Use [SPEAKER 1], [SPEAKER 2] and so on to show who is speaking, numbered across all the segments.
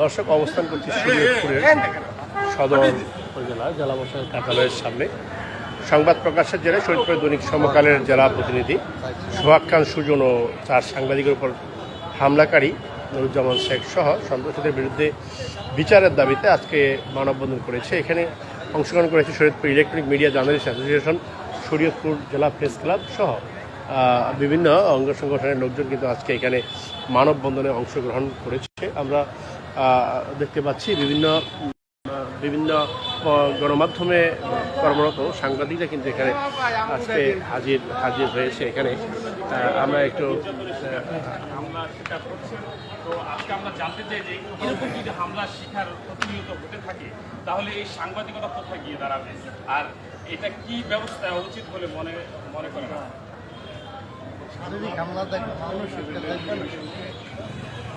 [SPEAKER 1] দর্শক, অবস্থান করছি শরীয়তপুরের সদর উপজেলা জেলা প্রশাসন কার্যালয়ের সামনে। সংবাদ প্রকাশের জেরে শরীয়তপুরের দৈনিক সমকালের জেলা প্রতিনিধি সোহাগ খান সুজন ও চার সাংবাদিকের উপর হামলাকারী নুরুজ্জামান শেখ সহ সন্ত্রাসীদের বিরুদ্ধে বিচারের দাবিতে আজকে মানববন্ধন করেছে। এখানে অংশগ্রহণ করেছে Shariatpur electronic media journalist association, Shariatpur জেলা প্রেস ক্লাব সহ বিভিন্ন অঙ্গ সংগঠনের লোকজন কিন্তু আজকে এখানে মানববন্ধনে অংশগ্রহণ করেছে। আমরা দেখতে পাচ্ছি বিভিন্ন বিভিন্ন গণমাধ্যমে কর্মরত সাংবাদিকরা কিন্তু এখানে আজকে হাজির হাজির হয়েছে এখানে আমরা একটু
[SPEAKER 2] হামলা আমরা জানতে চাই যে এরকম যদি হামলার শিকার প্রতিনিয়ত হতে থাকে তাহলে এই সাংবাদিকতা কোথায় গিয়ে দাঁড়াবে আর এটা কি ব্যবস্থা উচিত বলে মনে মনে
[SPEAKER 3] হামলা দেখবে না।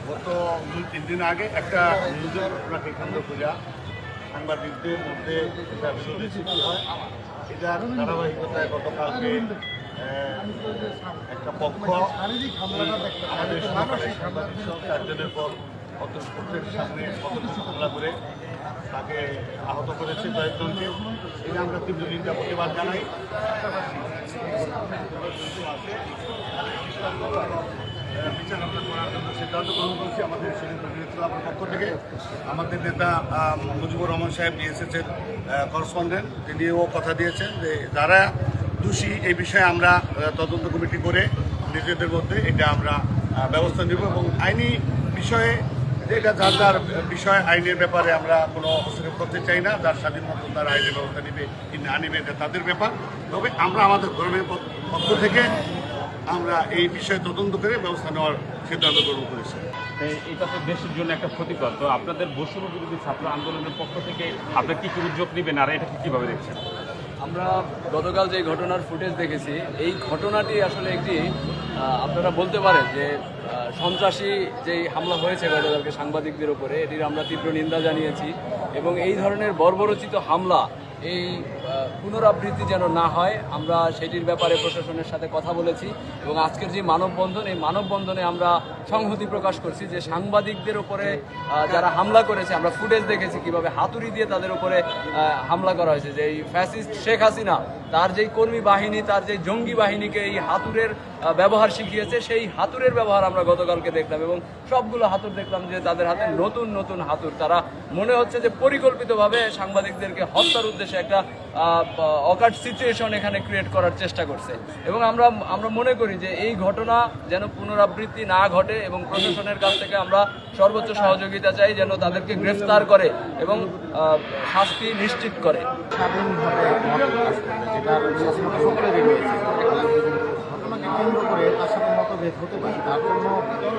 [SPEAKER 4] গত দুই তিন দিন আগে একটা নিউজের ঘটনাকে কেন্দ্র করে সাংবাদিকদের মধ্যে বিরোধী সৃষ্টি হয়। এটার ধারাবাহিকতায় গতকালকে একটা পক্ষ আমাদের
[SPEAKER 3] মানসিক
[SPEAKER 4] সাংবাদিক সহ চারজনের পর অতস্পর্শের সামনে কত হামলা করে তাকে আহত করেছে কয়েকজনকে। এটা আমরা তীব্র নিন্দা, প্রতিবাদ জানাই। বিচার সিদ্ধান্ত গ্রহণ করছি। আমাদের পক্ষ থেকে। আমাদের নেতা মুজিবুর রহমান সাহেব এসেছেন করসপন্ডেন্ট তিনিও কথা দিয়েছেন যে যারা দোষী, এই বিষয়ে আমরা তদন্ত কমিটি করে নিজেদের মধ্যে এটা আমরা ব্যবস্থা নেব এবং আইনি বিষয়ে যেটা যার যার বিষয়, আইনের ব্যাপারে আমরা কোনো হস্তক্ষেপ করতে চাই না। যার স্বাধীন মতো তার আইনের ব্যবস্থা নেবে কি না নেবে এটা তাদের ব্যাপার। তবে আমরা আমাদের ধর্মের পক্ষ থেকে আমরা এই বিষয়ে তদন্ত করে ব্যবস্থা নেওয়ার সিদ্ধান্ত গ্রহণ করেছি।
[SPEAKER 2] এটা তো দেশের জন্য একটা ক্ষতিকর। তো আপনাদের বৈষম্য বিরোধী ছাত্র আন্দোলনের পক্ষ থেকে আপনারা কি কি উদ্যোগ নেবেন আর এটাকে কীভাবে দেখছেন?
[SPEAKER 5] আমরা গতকাল যে ঘটনার ফুটেজ দেখেছি এই ঘটনাটি আসলে একটি আপনারা বলতে পারেন যে সন্ত্রাসী যেই হামলা হয়েছে গতকালকে সাংবাদিকদের উপরে এটির আমরা তীব্র নিন্দা জানিয়েছি এবং এই ধরনের বর্বরচিত হামলা এই পুনরাবৃত্তি যেন না হয় আমরা সেটির ব্যাপারে প্রশাসনের সাথে কথা বলেছি এবং আজকের যে মানববন্ধন এই মানববন্ধনে আমরা সংহতি প্রকাশ করছি যে সাংবাদিকদের উপরে যারা হামলা করেছে আমরা ফুটেজ দেখেছি কীভাবে হাতুড়ি দিয়ে তাদের উপরে হামলা করা হয়েছে। যে এই ফ্যাসিস্ট শেখ হাসিনা তার যেই কর্মী বাহিনী তার যেই জঙ্গি বাহিনীকে এই হাতুড়ের আহ, ব্যবহার শিখিয়েছে সেই হাতুড়ের ব্যবহার আমরা গতকালকে দেখলাম এবং সবগুলো হাতুর দেখলাম যে তাদের হাতে নতুন নতুন হাতুর তারা মনে হচ্ছে যে পরিকল্পিতভাবে সাংবাদিকদেরকে হত্যার উদ্দেশ্যে একটা অকাট সিচুয়েশন এখানে ক্রিয়েট করার চেষ্টা করছে। এবং আমরা আমরা মনে করি যে এই ঘটনা যেন পুনরাবৃত্তি না ঘটে এবং প্রশাসনের কাছ থেকে আমরা সর্বোচ্চ সহযোগিতা চাই যেন তাদেরকে গ্রেফতার করে এবং শাস্তি নিশ্চিত করে।
[SPEAKER 3] হতে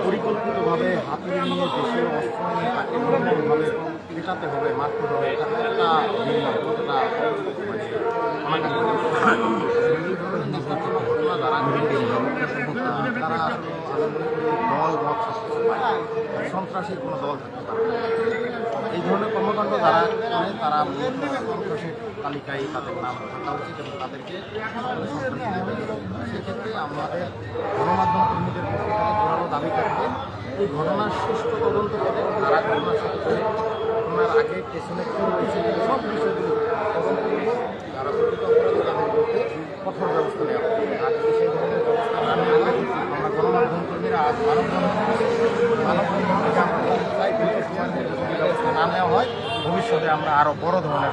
[SPEAKER 3] পরিকল্পিতভাবে হাতুড়ি নিয়ে অস্ত্র হবে, মারতে হবে ভিন্ন কতটা মানে আমাকে এই ধরনের নির্যাতন ঘটনা যারা ঘটে, আহ, তারা আসলে আমি মনে করি দল মত সন্ত্রাসীর কোনো দল থাকতে পারে এই ধরনের কর্মকাণ্ড যারা করে, তারা সন্ত্রাসের তালিকায় তাদের নাম থাকা উচিত এবং তাদেরকে সেক্ষেত্রে আমাদের গণমাধ্যম কর্মীদের জোরালো দাবি থাকবে। এই ঘটনার সুষ্ঠু তদন্ত করে তারা ঘটনার সাথে ঘটনার আগে পেছনে কী রয়েছে সব বিষয়গুলো তদন্ত করে যারা প্রকৃত অপরাধী তাদের বিরুদ্ধে কঠোর ব্যবস্থা নেওয়া হবে আর যদি সেই ধরনের ব্যবস্থা না নেওয়া হয় আমরা গণমাধ্যম কর্মীরা আজ মানববন্ধন মানববন্ধন থেকে আমরা বলতে চাই দ্রুত সময়ের মধ্যে যদি নেওয়া হয় ভবিষ্যতে আমরা আরও বড় ধরনের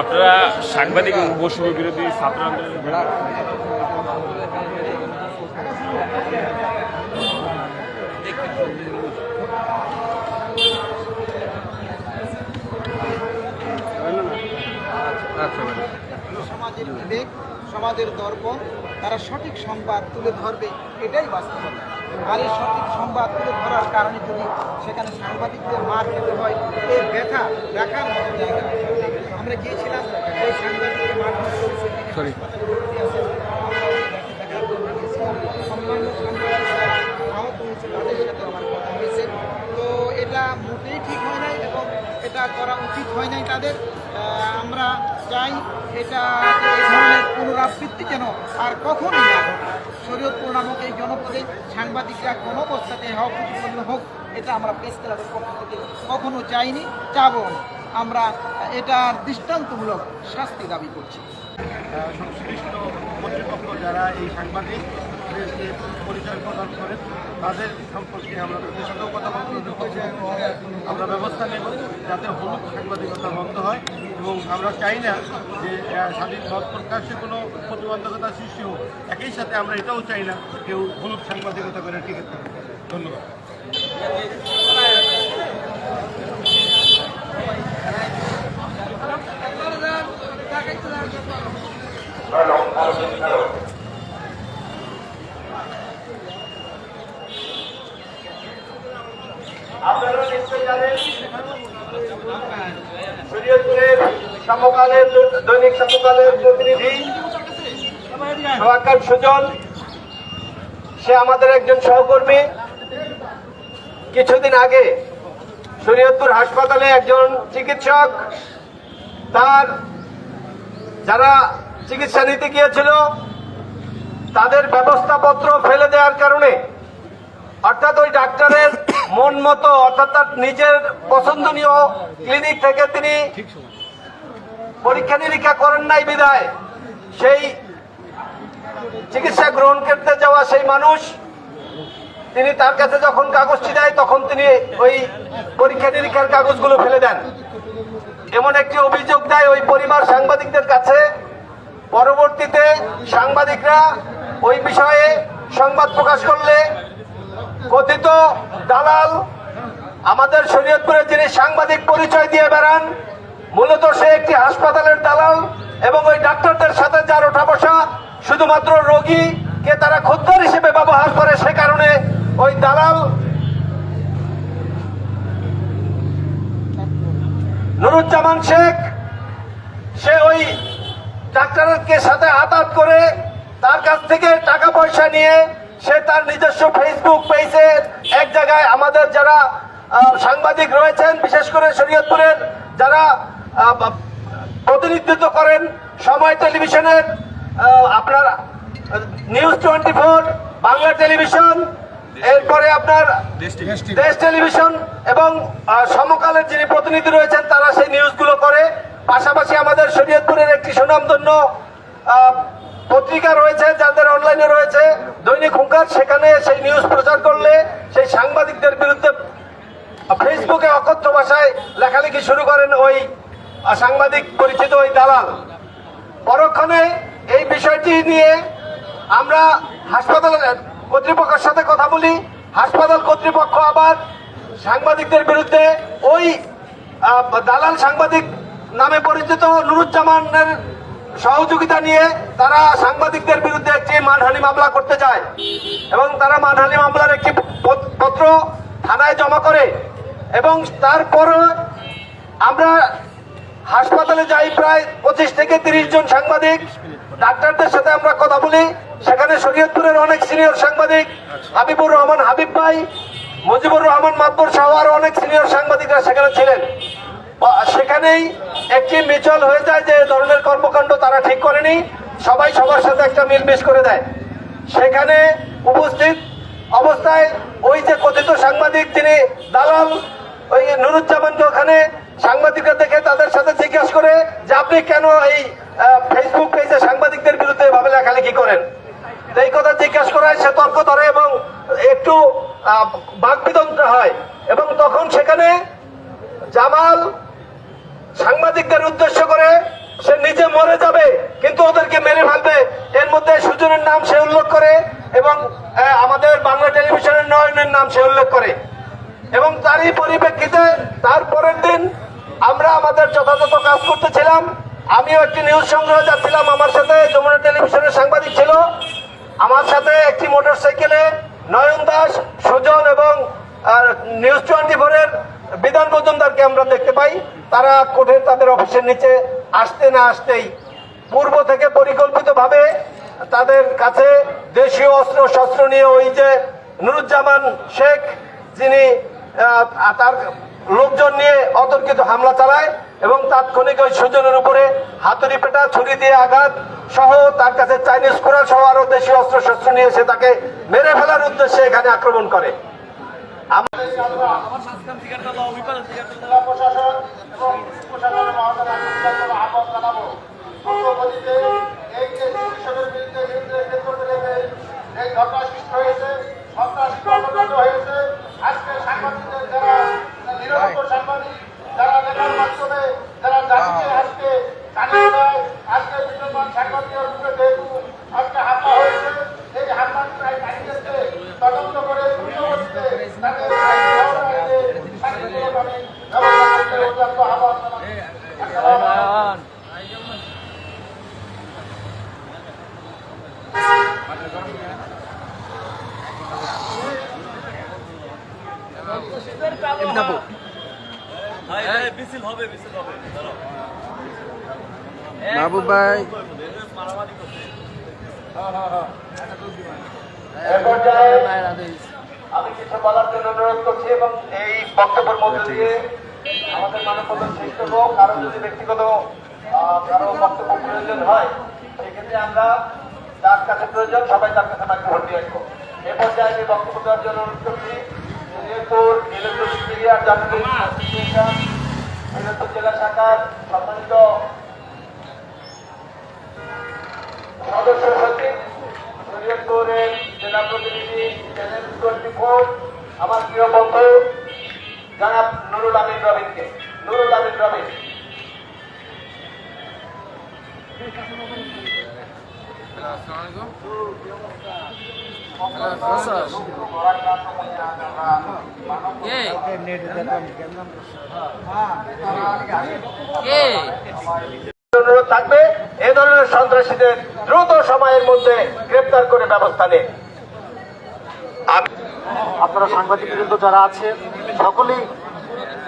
[SPEAKER 2] আপনারা সাংবাদিক বৈষম্য বিরোধী ছাত্র আন্দোলনের
[SPEAKER 6] সমাজের বিবেক, সমাজের দর্পণ। তারা সঠিক সংবাদ তুলে ধরবে এটাই বাস্তবতা। আর এই সঠিক সংবাদ তুলে ধরার কারণে যদি সেখানে সাংবাদিকদের মার খেতে হয় এই ব্যথা দেখার মতো জায়গা। আমরা গিয়েছিলাম এই সাংবাদিকদের মার অন্যান্য সাংবাদিকরা আহত হয়েছে তাদের সাথে আমার কথা হয়েছে। তো এটা মোটেই ঠিক হয় নাই এবং এটা করা উচিত হয় নাই তাদের। আমরা চাই এটা পুনরাবৃত্তি যেন আর কখনই না ঘটে শরীয়তপুর নামক এই জনপদে সাংবাদিকরা কোনো অবস্থাতে হোক হোক, এটা আমরা প্রেস ক্লাবের পক্ষ থেকে কখনো চাইনি, চাবো। আমরা এটার দৃষ্টান্তমূলক শাস্তি দাবি করছি
[SPEAKER 7] সংশ্লিষ্ট কর্তৃপক্ষ যারা এই সাংবাদিকদেরকে পরিচয় প্রদান করেন, তাদের সম্পর্কে আমরা তাদের সাথেও কথা বলতে আমরা ব্যবস্থা নেব যাতে হলুদ সাংবাদিকতা বন্ধ হয় এবং আমরা চাই না যে স্বাধীন মত প্রকাশে কোনো প্রতিবন্ধকতা সৃষ্টি হোক। একই সাথে আমরা এটাও চাই না কেউ হলুদ সাংবাদিকতা করে টিকে থাকে ধন্যবাদ।
[SPEAKER 8] আপনারা সমকালের দৈনিক সমকালের প্রতিনিধি সুজন, সে আমাদের একজন সহকর্মী। আগে হাসপাতালে একজন চিকিৎসক, তার যারা চিকিৎসা নিতে গিয়েছিল, তাদের ব্যবস্থাপত্র ফেলে দেওয়ার কারণে অর্থাৎ ওই ডাক্তারের মন মতো অর্থাৎ তার নিজের পছন্দনীয় ক্লিনিক থেকে তিনি পরীক্ষা নিরীক্ষা করেন নাই বিদায় সেই চিকিৎসা গ্রহণ করতে যাওয়া সেই মানুষ তিনি তার কাছে যখন কাগজটি দেয় তখন তিনি ওই পরীক্ষা নিরীক্ষার কাগজগুলো ফেলে দেন। এমন একটি অভিযোগ দেয় ওই পরিবার সাংবাদিকদের কাছে। পরবর্তীতে সাংবাদিকরা ওই বিষয়ে সংবাদ প্রকাশ করলে কথিত দালাল আমাদের শরীয়তপুরে যিনি সাংবাদিক পরিচয় দিয়ে বেড়ান, মূলত সে একটি হাসপাতালের দালাল এবং ওই ডাক্তারদের সাথে যার ওঠা বসা শুধুমাত্র রোগীকে তারা খদ্দের হিসেবে ব্যবহার করে, সে কারণে ওই দালাল নুরুজ্জামান শেখ, সে ওই ডাক্তারকে সাথে আতাত করে তার কাছ থেকে টাকা পয়সা নিয়ে সে তার নিজস্ব ফেসবুক পেজে এক জায়গায় আমাদের যারা সাংবাদিক রয়েছেন, বিশেষ করে শরীয়তপুরের যারা প্রতিনিধিত্ব করেন সময় টেলিভিশনের আপনার, news twenty four Bangla television, এরপরে আপনার দেশ টেলিভিশন এবং সমকালের যিনি প্রতিনিধি রয়েছেন, তারা সেই নিউজগুলো করে। পাশাপাশি আমাদের শরীয়তপুরের একটি সুনামধন্য পত্রিকা রয়েছে, যাদের অনলাইনে রয়েছে। দৈনিক হুঙ্কার, সেখানে সেই নিউজ প্রচার করলে সেই সাংবাদিকদের বিরুদ্ধে ফেসবুকে অকথ্য ভাষায় লেখালেখি শুরু করেন ওই সাংবাদিক পরিচিত ওই দালাল। পরক্ষণে এই বিষয়টি নিয়ে আমরা হাসপাতালের কর্তৃপক্ষের সাথে কথা বলি। হাসপাতাল কর্তৃপক্ষ আবার সাংবাদিকদের বিরুদ্ধে ওই দালাল সাংবাদিক নামে পরিচিত নুরুজ্জামানের সহযোগিতা নিয়ে তারা সাংবাদিকদের বিরুদ্ধে একটি মানহানি মামলা করতে চায় এবং তারা মানহানি মামলার একটি পত্র থানায় জমা করে এবং তারপরে আমরা হাসপাতালে যাই প্রায় পঁচিশ থেকে তিরিশ জন সাংবাদিক। ডাক্তারদের সাথে আমরা কথা বলি। সেখানে শরীয়তপুরের অনেক সিনিয়র সাংবাদিক, হাবিবুর রহমান হাবিব ভাই, মুজিবুর রহমান মাতবর সহ আরও অনেক সিনিয়র সাংবাদিকরা সেখানে ছিলেন। সেখানেই একটি মিচল হয়ে যায় যে ধরনের কর্মকাণ্ড তারা ঠিক করেনি। সবাই সবার সাথে একটা মিলমিশ করে দেয়। সেখানে উপস্থিত অবস্থায় ওই যে কথিত সাংবাদিক যিনি দালাল, ওই নুরুজ্জামানকে ওখানে সাংবাদিকরা দেখে তাদের সাথে জিজ্ঞাসা করে যে আপনি কেন এই ফেসবুক পেজে সাংবাদিকদের বিরুদ্ধে এভাবে লেখালেখি করেন? এই কথা জিজ্ঞাসা করায়, সে তর্ক ধরে এবং একটু বাকবিদন্ত হয়। এবং তখন সেখানে জামাল সাংবাদিকদের উদ্দেশ্য করে সে নিজে মরে যাবে, কিন্তু ওদেরকে মেরে ফেলবে। এর মধ্যে সুজনের নাম সে উল্লেখ করে এবং আমাদের বাংলা টেলিভিশনের নয়নের নাম সে উল্লেখ করে। এবং তারই পরিপ্রেক্ষিতে তার পরের দিন আমরা আমাদের যথাযথ কাজ করতেছিলাম। আমিও একটি নিউজ সংগ্রহ যাচ্ছিলাম, আমার সাথে যমুনা টেলিভিশনের সাংবাদিক ছিল। আমার সাথে একটি মোটর সাইকেলে নয়ন দাস, সুজন এবং নিউজ টোয়েন্টি ফোরের বিধান মজুমদারকে আমরা দেখতে পাই। তারা কোর্টের তাদের অফিসের নিচে আসতে না আসতেই পূর্ব থেকে পরিকল্পিতভাবে তাদের কাছে দেশীয় অস্ত্র শস্ত্র নিয়ে ওই যে নুরুজ্জামান শেখ, যিনি তার লোকজন নিয়ে অতর্কিত হামলা চালায় এবং তাৎক্ষণিক ওই সুজনের উপরে হাতুড়ি পেটা, ছুরি দিয়ে আঘাত সহ তার কাছে চাইনিজ কোরআন সহ আরও দেশীয় অস্ত্র শস্ত্র নিয়ে এসে তাকে মেরে ফেলার উদ্দেশ্যে এখানে আক্রমণ করে।
[SPEAKER 7] এবং প্রশাসনের মহোদয় আহ্বান জানাব। হয়েছে, সন্ত্রাসী হয়েছে। আজকে সাংবাদিকদের যারা, নিরপেক্ষ সাংবাদিক, যারা লেখার মাধ্যমে যারা জাতিকে আজকে জানিয়ে দেয় আজকে বিদ্যমান সাংবাদিকের উপরে যেহেতু আজকে হামলা হয়েছে এই হামলার আইনকে তদন্ত করে দ্রুতগতিতে তাকে শান্তিপূর্ণভাবে ব্যবস্থা করতে অত্যন্ত আহ্বান জানাচ্ছি।
[SPEAKER 1] মাহবুব ভাই।
[SPEAKER 8] আমি কিছু বলার জন্য অনুরোধ করছি এবং এই বক্তব্যের মধ্যে দিয়ে আমাদের মানববন্ধন শেষ করব কারও যদি ব্যক্তিগত আহ, কারও বক্তব্য প্রয়োজন হয় সেক্ষেত্রে আমরা যার কাছে প্রয়োজন, সবাই তার কাছে মাইক্রোফোন দিয়ে আসব এ পর্যায়ে আমি বক্তব্য দেওয়ার জন্য অনুরোধ করছি, মেদিনীপুর মেদিনীপুর জেলা শাখার সম্মানিত জেলা প্রতিনিধি আমার প্রিয় বন্ধু, জনাব নুরুল রবিনকে। নুরুল রবিন। অনুরোধ থাকবে। এ ধরনের সন্ত্রাসীদের দ্রুত সময়ের মধ্যে গ্রেপ্তার করে ব্যবস্থা নেন।
[SPEAKER 7] আপনারা সাংবাদিক বৃন্দ যারা আছেন, সকলেই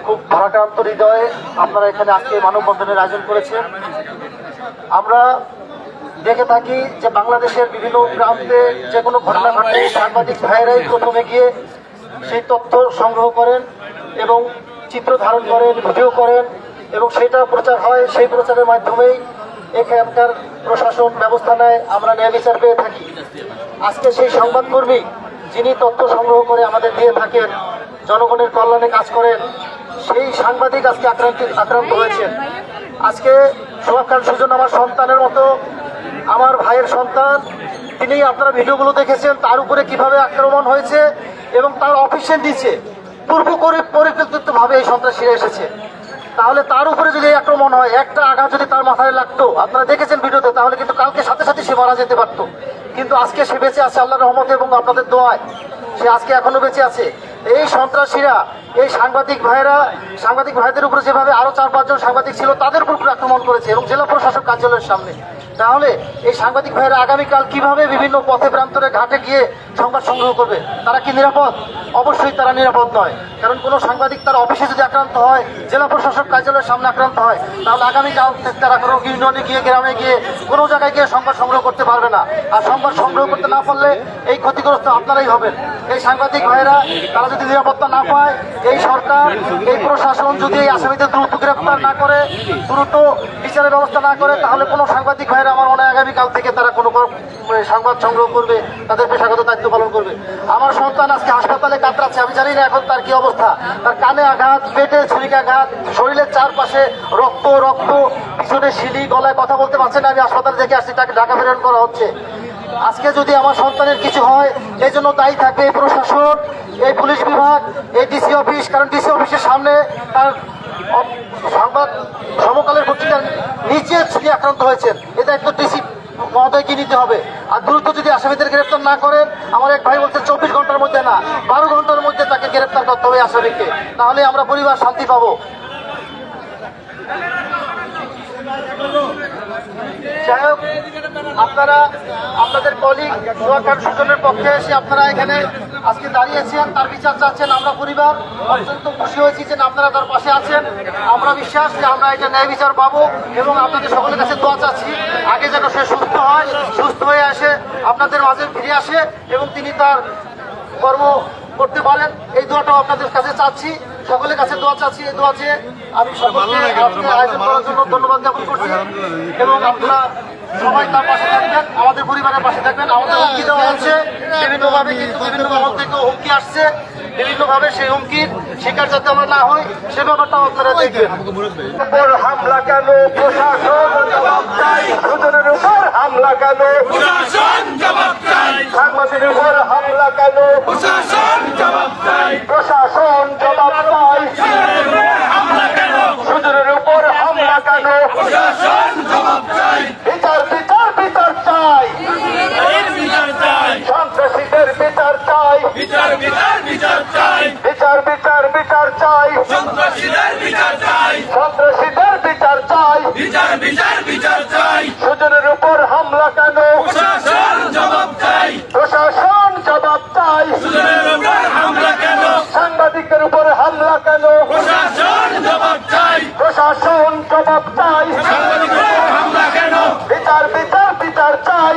[SPEAKER 7] খুব ভারাক্রান্ত হৃদয়ে আপনারা এখানে আজকে মানববন্ধনের আয়োজন করেছেন। আমরা দেখে থাকি যে বাংলাদেশের বিভিন্ন প্রান্তে যে কোনো ঘটনা ঘটলে সাংবাদিক ভাইয়েরাই প্রথমে গিয়ে সেই তথ্য সংগ্রহ করেন এবং চিত্র ধারণ করেন, ভিডিও করেন এবং সেটা প্রচার হয়। সেই প্রচারের মাধ্যমেই এখানকার প্রশাসন ব্যবস্থা নেয়। আমরা ন্যায় বিচার পেয়ে থাকি। আজকে সেই সংবাদকর্মী যিনি তথ্য সংগ্রহ করে আমাদের দিয়ে থাকেন, জনগণের কল্যাণে কাজ করেন, সেই সাংবাদিক আজকে আক্রান্ত আক্রান্ত হয়েছেন। আজকে সোহাগ খান সুজন আমার সন্তানের মতো আমার ভাইয়ের সন্তান তিনি আপনারা ভিডিওগুলো দেখেছেন, তার উপরে কীভাবে আক্রমণ হয়েছে এবং তার অফিসের নিচে পূর্ব করে পরিকল্পিতভাবে এই সন্ত্রাসীরা এসেছে। তাহলে তার উপরে যদি আক্রমণ হয়, একটা আঘাত যদি তার মাথায় লাগতো, আপনারা দেখেছেন ভিডিওতে, তাহলে কিন্তু কালকে সাথে সাথে সে মারা যেতে পারতো। কিন্তু আজকে সে বেঁচে আছে আল্লাহ রহমতে এবং আপনাদের দোয়ায়। সে আজকে এখনও বেঁচে আছে। এই সন্ত্রাসীরা, এই সাংবাদিক ভাইয়েরা, সাংবাদিক ভাইদের উপরে যেভাবে আরও চার পাঁচজন সাংবাদিক ছিল, তাদের উপর আক্রমণ করেছে এবং জেলা প্রশাসক কার্যালয়ের সামনে। তাহলে এই সাংবাদিক ভাইয়েরা আগামীকাল কীভাবে বিভিন্ন পথে প্রান্তরে ঘাটে গিয়ে সংবাদ সংগ্রহ করবে? তারা কি নিরাপদ? অবশ্যই তারা নিরাপদ নয়। কারণ কোনো সাংবাদিক তার অফিসে যদি আক্রান্ত হয়, জেলা প্রশাসক কার্যালয়ের সামনে আক্রান্ত হয়, তাহলে আগামীকাল তারা কোনো ইউনিয়নে গিয়ে, গ্রামে গিয়ে, কোনো জায়গায় গিয়ে সংবাদ সংগ্রহ করতে পারবে না। আর সংবাদ সংগ্রহ করতে না পারলে এই ক্ষতিগ্রস্ত আপনারাই হবেন। এই সাংবাদিক ভাইয়েরা, তারা যদি নিরাপত্তা না পায়, এই সরকার, এই প্রশাসন যদি এই আসামিদের দ্রুত গ্রেপ্তার না করে, দ্রুত বিচারের ব্যবস্থা না করে, তাহলে কোনো সাংবাদিক ভাইয়েরা আমার মনে হয় আগামীকাল থেকে তারা কোনো মানে সংবাদ সংগ্রহ করবে, তাদের পেশাগত দায়িত্ব পালন করবে। আমার সন্তান আজকে হাসপাতালে কাতরাচ্ছে, আমি জানি না এখন তার কি অবস্থা। তার কানে আঘাত, পেটে ছুরিকাঘাত শরীরের চারপাশে রক্ত রক্ত, পিছনে সিঁড়ি, গলায় কথা বলতে পারছে না, আমি হাসপাতালে দেখে আসছি, তাকে ঢাকা প্রেরণ করা হচ্ছে। আজকে যদি আমার সন্তানের কিছু হয়, এই জন্য দায়ী থাকবে এই প্রশাসন, এই পুলিশ বিভাগ, এই ডিসি অফিস, কারণ ডিসি অফিসের সামনে তার সংবাদ সমকালের পত্রিকার নিচে তিনি আক্রান্ত হয়েছেন। এ দায়িত্ব ডিসি মহোদয়কে নিতে হবে। আর দ্রুত যদি আসামিদের গ্রেপ্তার না করেন, আমার এক ভাই বলছে, চব্বিশ ঘণ্টার মধ্যে না, বারো ঘণ্টার মধ্যে তাকে গ্রেপ্তার করতে হবে আসামিকে। তাহলে আমরা পরিবার শান্তি পাবো। যাই হোক, আপনারা, আপনাদের কলিগ সুজনের পক্ষে এসে আপনারা এখানে আজকে দাঁড়িয়েছেন তার বিচার চাচ্ছেন আমরা পরিবার। অত্যন্ত খুশি হয়েছি যে আপনারা তার পাশে আছেন। আমরা বিশ্বাস যে আমরা এটা ন্যায় বিচার পাবো এবং আপনাদের সকলের কাছে দোয়া চাচ্ছি। আগে যেন সে সুস্থ হয়, সুস্থ হয়ে আসে, আপনাদের মাঝে ফিরে আসে এবং তিনি তার কর্ম করতে পারেন। এই দোয়া
[SPEAKER 8] দোয়াটাও আপনাদের কাছে চাচ্ছি। সকলের কাছে দোয়া চাচ্ছি এই দোয়া চেয়ে আমি সকলকে আজকে আয়োজন করার জন্য ধন্যবাদ জ্ঞাপন করছি এবং আপনারা সবাই তার পাশে থাকবেন আমাদের পরিবারের পাশে থাকবেন। আমাদের হুমকি দেওয়া হচ্ছে বিভিন্নভাবে কিন্তু বিভিন্ন মহল থেকে হুমকি আসছে বিভিন্নভাবে সেই হুমকির শিকার যাতে আমরা না হয় সে ব্যাপারটাও আপনারা দেখবেন। হামলা কেন প্রশাসন সুজনের উপর হামলা কেন সাংবাদিকের উপর হামলা কেন প্রশাসন জবাব সুজনের উপর হামলা কেন? বিচার বিচার চাই সন্ত্রাসীদের বিচার চাই
[SPEAKER 1] বিচার বিচার বিচার চাই
[SPEAKER 8] বিচার বিচার বিচার চাই
[SPEAKER 1] সন্ত্রাসীদের বিচার চাই
[SPEAKER 8] সন্ত্রাসীদের বিচার চাই
[SPEAKER 1] বিচার বিচার বিচার চাই
[SPEAKER 8] সুজনের উপর হামলা কেন?
[SPEAKER 1] প্রশাসন জবাব চাই।
[SPEAKER 8] প্রশাসন জবাব চাই।
[SPEAKER 1] হামলা কেন?
[SPEAKER 8] সাংবাদিকদের উপর হামলা কেন?
[SPEAKER 1] প্রশাসন জবাব চাই।
[SPEAKER 8] প্রশাসন জবাব চাই।
[SPEAKER 1] হামলা কেন?
[SPEAKER 8] বিচার বিচার বিচার
[SPEAKER 1] বিচার চাই।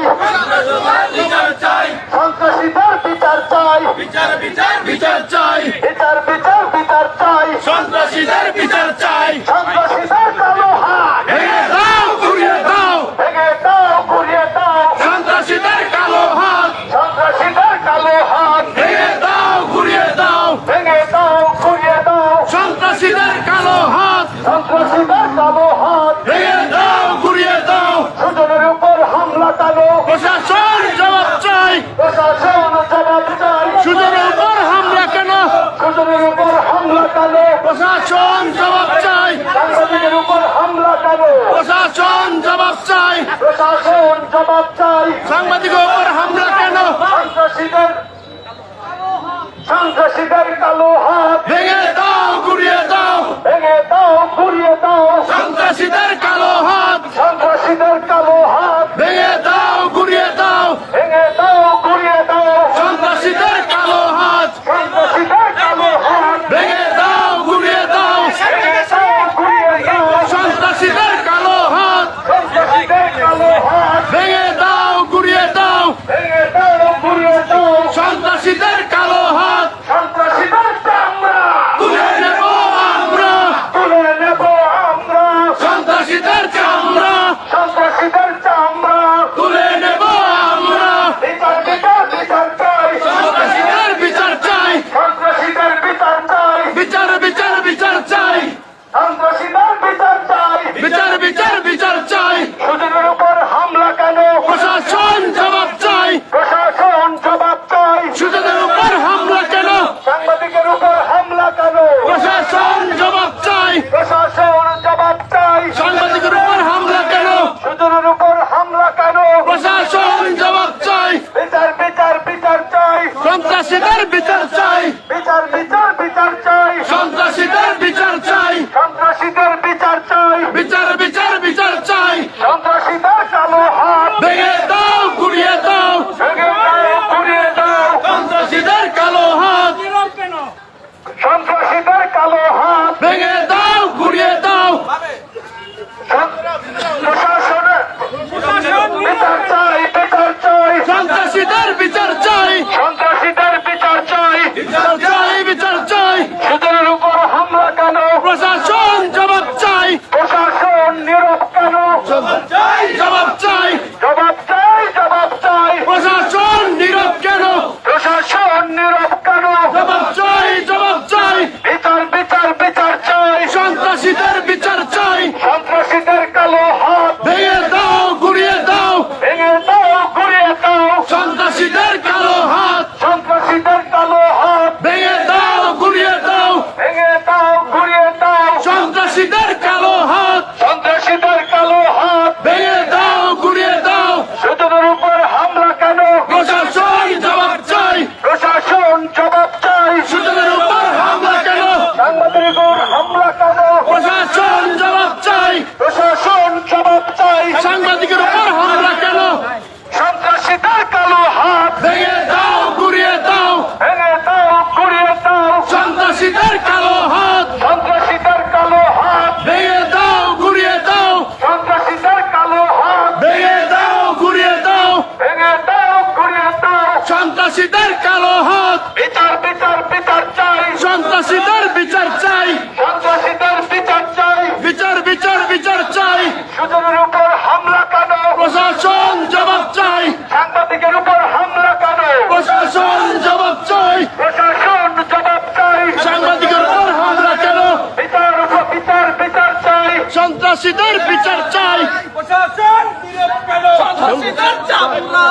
[SPEAKER 1] প্রশাসন জবাব চাই।
[SPEAKER 8] সাংবাদিকের উপর হামলা কেন?
[SPEAKER 1] প্রশাসন জবাব চাই।
[SPEAKER 8] প্রশাসন জবাব চাই।
[SPEAKER 1] সাংবাদিকের উপর হামলা কেন?
[SPEAKER 8] সন্ত্রাসীদের সন্ত্রাসীদের কালো হাত।
[SPEAKER 1] ভেঙে দাও ঘুরিয়ে দাও।
[SPEAKER 8] ভেঙে দাও ঘুরিয়ে দাও।
[SPEAKER 1] সন্ত্রাসীদের কালো হাত।
[SPEAKER 8] সন্ত্রাসীদের কালো হাত।
[SPEAKER 1] ভেঙে দাও ঘুরিয়ে দাও
[SPEAKER 8] ভেঙে দাও ঘুরিয়ে দাও
[SPEAKER 1] সন্ত্রাসীদের কালো হাত
[SPEAKER 8] সন্ত্রাসীদের কালো হাত
[SPEAKER 1] ভেঙে দাও ঘুরিয়ে দাও
[SPEAKER 8] ভেঙে দাও ঘুরিয়ে দাও
[SPEAKER 1] সন্ত্রাসীদের কালো হাত
[SPEAKER 8] সন্ত্রাসীদের কালো হাত
[SPEAKER 1] ভেঙে দাও ঘুরিয়ে দাও
[SPEAKER 8] ভেঙে দাও ঘুরিয়ে দাও
[SPEAKER 1] সন্ত্রাসীদের কালো হাত
[SPEAKER 8] সন্ত্রাসীদের চামড়া
[SPEAKER 1] তুলে নেব আমরা
[SPEAKER 8] তুলে নেব আমরা
[SPEAKER 1] সন্ত্রাসীদের চামড়া
[SPEAKER 8] সন্ত্রাসীদের চামড়া
[SPEAKER 1] তুলে নেব আমরা
[SPEAKER 8] বিচার বিচার বিচার চাই
[SPEAKER 1] সন্ত্রাসীদের বিচার চাই
[SPEAKER 8] সন্ত্রাসীদের বিচার চাই
[SPEAKER 1] বিচার বিচার বিচার চাই
[SPEAKER 8] সন্ত্রাসীদের বিচার চাই
[SPEAKER 1] বিচার বিচার বিচার চাই
[SPEAKER 8] সুজনের উপর হামলা কেন
[SPEAKER 1] প্রশাসন জবাব চাই
[SPEAKER 8] প্রশাসন জবাব চাই
[SPEAKER 1] সুজনের উপর হামলা কেন
[SPEAKER 8] সাংবাদিকের উপর হামলা কেন
[SPEAKER 1] প্রশাসন জবাব চাই
[SPEAKER 8] প্রশাসন জবাব চাই
[SPEAKER 1] সাংবাদিকের উপর হামলা কেন
[SPEAKER 8] সুজনের উপর হামলা কেন
[SPEAKER 1] প্রশাসন জবাব চাই
[SPEAKER 8] বিচার বিচার বিচার চাই
[SPEAKER 1] সন্ত্রাসীদের বিচার চাই
[SPEAKER 8] বিচার বিচার বিচার চাই
[SPEAKER 1] সন্ত্রাসীদের বিচার চাই
[SPEAKER 8] সন্ত্রাসীদের বিচার চাই
[SPEAKER 1] বিচার বিচার বিচার সাংবাদিকের
[SPEAKER 8] উপর হামলা কেন? সন্ত্রাসী তার কালো হাত।
[SPEAKER 1] ভেঙে দাও ঘুরিয়ে দাও।
[SPEAKER 8] ভেঙে দাও ঘুরিয়ে দাও।
[SPEAKER 1] সন্ত্রাসী তার কালো হাত।
[SPEAKER 8] সন্ত্রাসী তার কালো হাত।
[SPEAKER 1] ভেঙে দাও ঘুরিয়ে দাও। সন্ত্রাসী
[SPEAKER 8] তার কালো হাত।
[SPEAKER 1] ভেঙে দাও ঘুরিয়ে দাও।
[SPEAKER 8] ভেঙে দাও ঘুরিয়ে দাও।
[SPEAKER 1] সন্ত্রাসীদের কালো হাত।
[SPEAKER 8] বিচার বিচার বিচার চাই।
[SPEAKER 1] সন্ত্রাসীদের বিচার চাই।
[SPEAKER 8] সন্ত্রাসীদের বিচার চাই।
[SPEAKER 1] বিচার বিচার বিচার চাই।
[SPEAKER 8] সুজনের উপর হামলা কেন?
[SPEAKER 1] প্রশাসন জবাব চাই। সাংবাদিকের উপর হামলা কেন? প্রশাসন জবাব চাই।
[SPEAKER 8] প্রশাসন জবাব চাই।
[SPEAKER 1] সাংবাদিকের উপর হামলা কেন? পিতার উপর পিতার
[SPEAKER 8] বিচার চাই।
[SPEAKER 9] সন্ত্রাসীদের বিচার চাই। প্রশাসন কেন? সন্ত্রাসীদের
[SPEAKER 8] চাই না।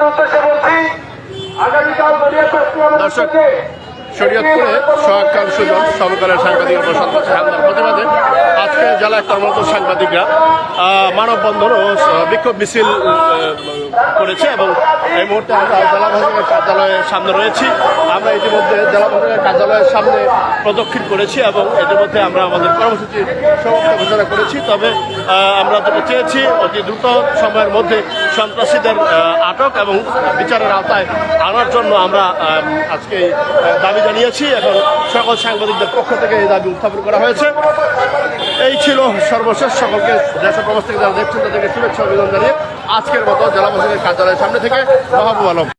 [SPEAKER 8] আপনাদের উদ্দেশ্যে বলছি আগামীকাল দলীয়পুর
[SPEAKER 1] দর্শক, শরীয়তপুরে সুজন সমকালের সাংবাদিক প্রশান্ত প্রতিবাদে আজকে জেলায় কর্মরত সাংবাদিকরা মানববন্ধন ও বিক্ষোভ মিছিল করেছে এবং এই মুহূর্তে আমরা জেলা প্রশাসকের কার্যালয়ের সামনে রয়েছি। আমরা ইতিমধ্যে জেলা প্রশাসকের কার্যালয়ের সামনে প্রদক্ষিণ করেছি এবং ইতিমধ্যে আমরা আমাদের কর্মসূচি সমাপ্ত ঘোষণা করেছি। তবে আমরা যেটা চেয়েছি অতি দ্রুত সময়ের মধ্যে সন্ত্রাসীদের আটক এবং বিচারের আওতায় আনার জন্য আমরা আজকে দাবি জানিয়েছি এখন সকল সাংবাদিকদের পক্ষ থেকে এই দাবি উত্থাপন করা হয়েছে। এই ছিল সর্বশেষ সকলকে দেশের প্রবাস থেকে যারা দেখছেন, তাদেরকে শুভেচ্ছা অভিনন্দন জানিয়ে আজকের মতো জেলা প্রশাসনের কার্যালয়ের সামনে থেকে মাহবুব আলম।